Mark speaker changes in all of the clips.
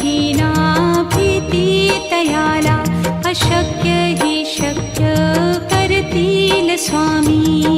Speaker 1: विहीना भीतीतयाला अशक्य हि शक्य करतील स्वामी.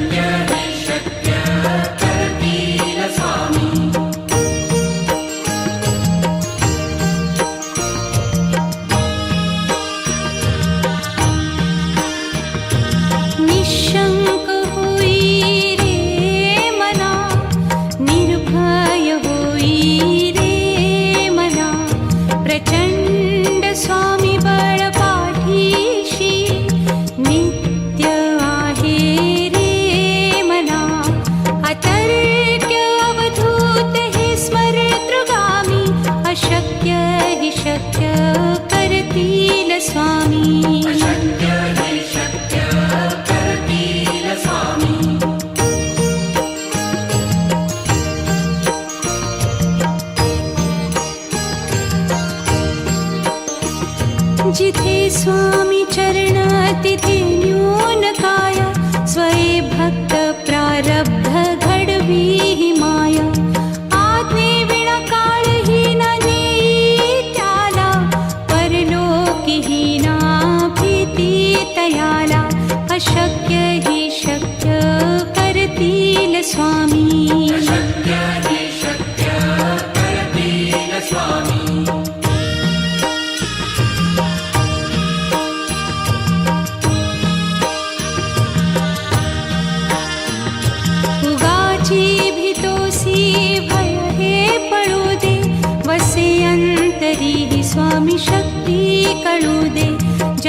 Speaker 1: जिथे स्वामी चरणातिथिन्यूनकाय स्वरे भक्तप्रारब्धघीहि माया। आत्मीणा नीत्याना परलोकिहीनाप्रति तयाला अशक्य हि शक्य परतील स्वामी।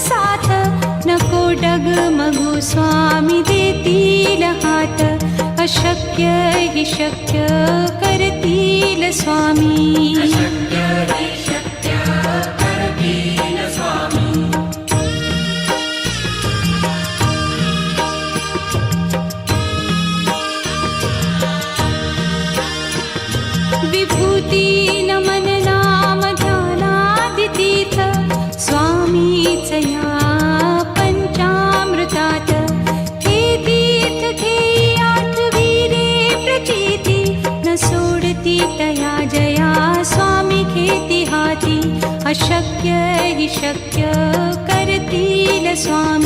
Speaker 1: साथ. नको डग स्वामी देतील हात. अशक्य हि शक्य करतील स्वामी. शक्य करतील स्वामी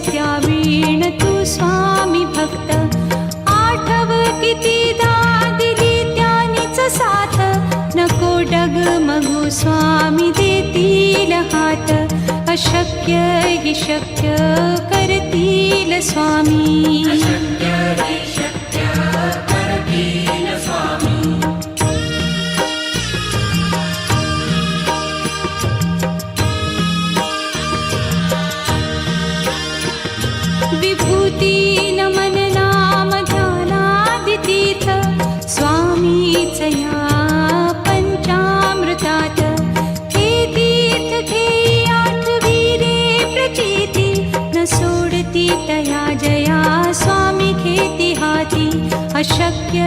Speaker 1: त्या वीण तू स्वामी भक्त. आठव किती दिली त्यानीच साथ. नको डग स्वामी देतील हात. अशक्य हि शक्य करतील स्वामी. विभूती नमन नाम ध्यानादितीथ स्वामीच या पंचामृतात। हे तीर्थ घेई आठवी रे प्रचिती। न सोडती तया जया स्वामी घेती हाती। अशक्य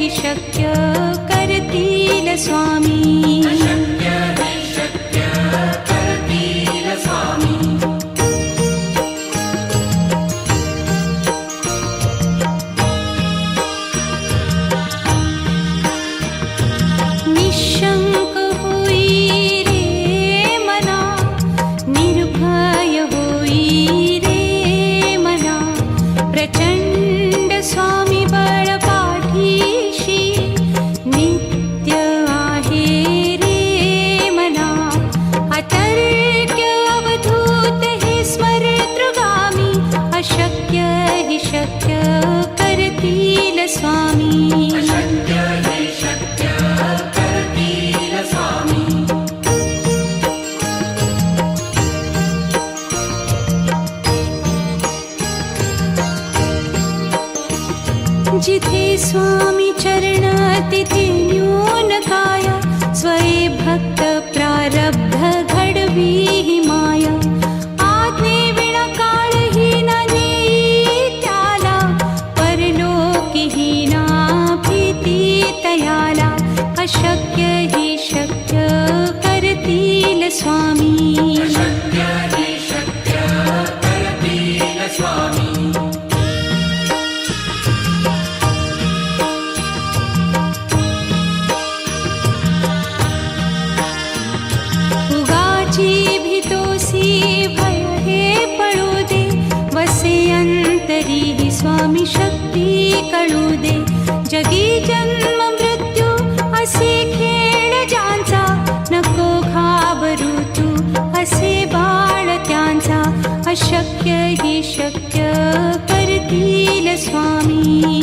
Speaker 1: हि शक्य करतील स्वामी। जन्म मृत्यू असे खेळ ज्यांचा नको घाबरू तू असे बाळ त्यांचा. अशक्य ही शक्य करतील स्वामी.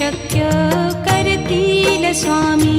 Speaker 1: शक्य करतील स्वामी।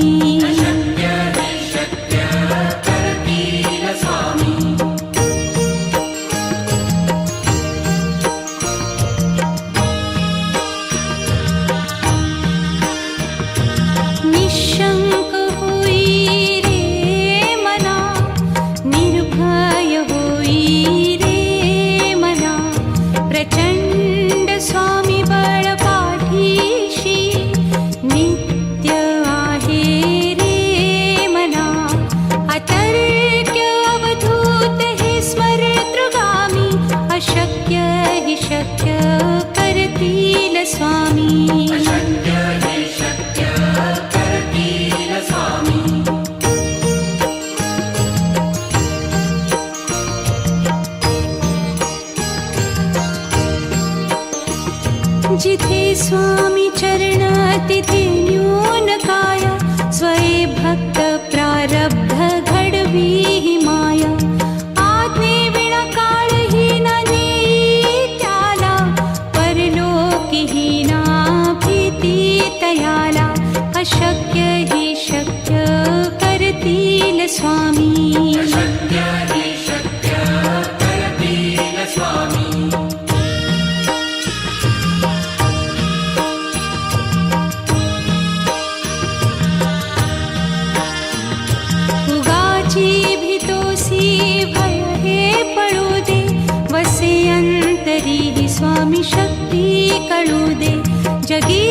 Speaker 1: अशक्य हि शक्य करतील स्वामी। तु वाचि भितो पडु दे वसे तर्हि स्वामी शक्ति कळुदे जगी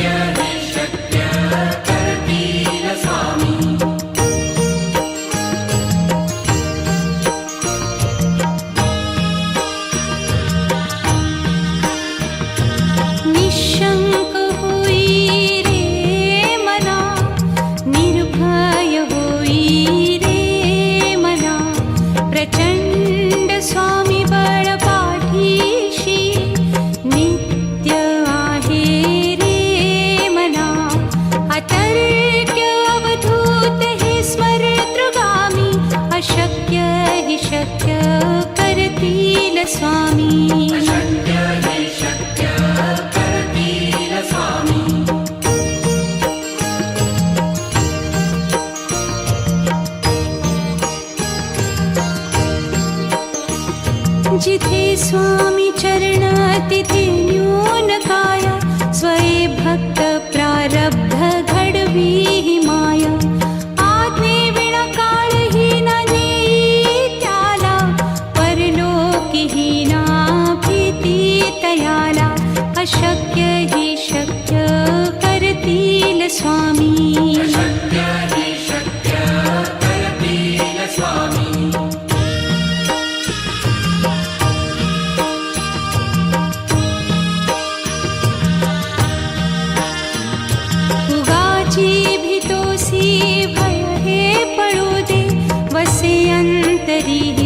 Speaker 1: जिते स्वामी स्वये भक्त प्रारब्ध घवी माया। आत्मृणकारीना नीत्याना परलोकिही नाय अशक्य हि शक्य करतील स्वामी।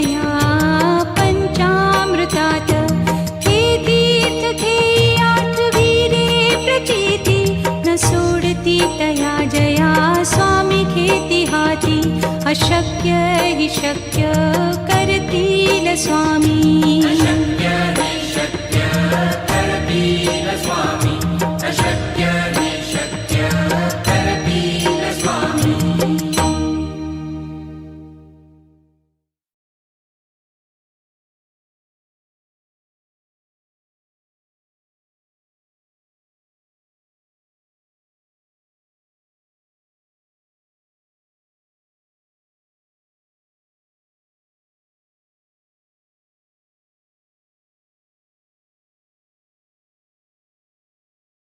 Speaker 1: स्वामीच या पंचामृतात। हे तीर्थ घेई आठवी रे प्रचिती। न सोडती तया जया स्वामी घेती हाती। अशक्य हि शक्य करतील स्वामी।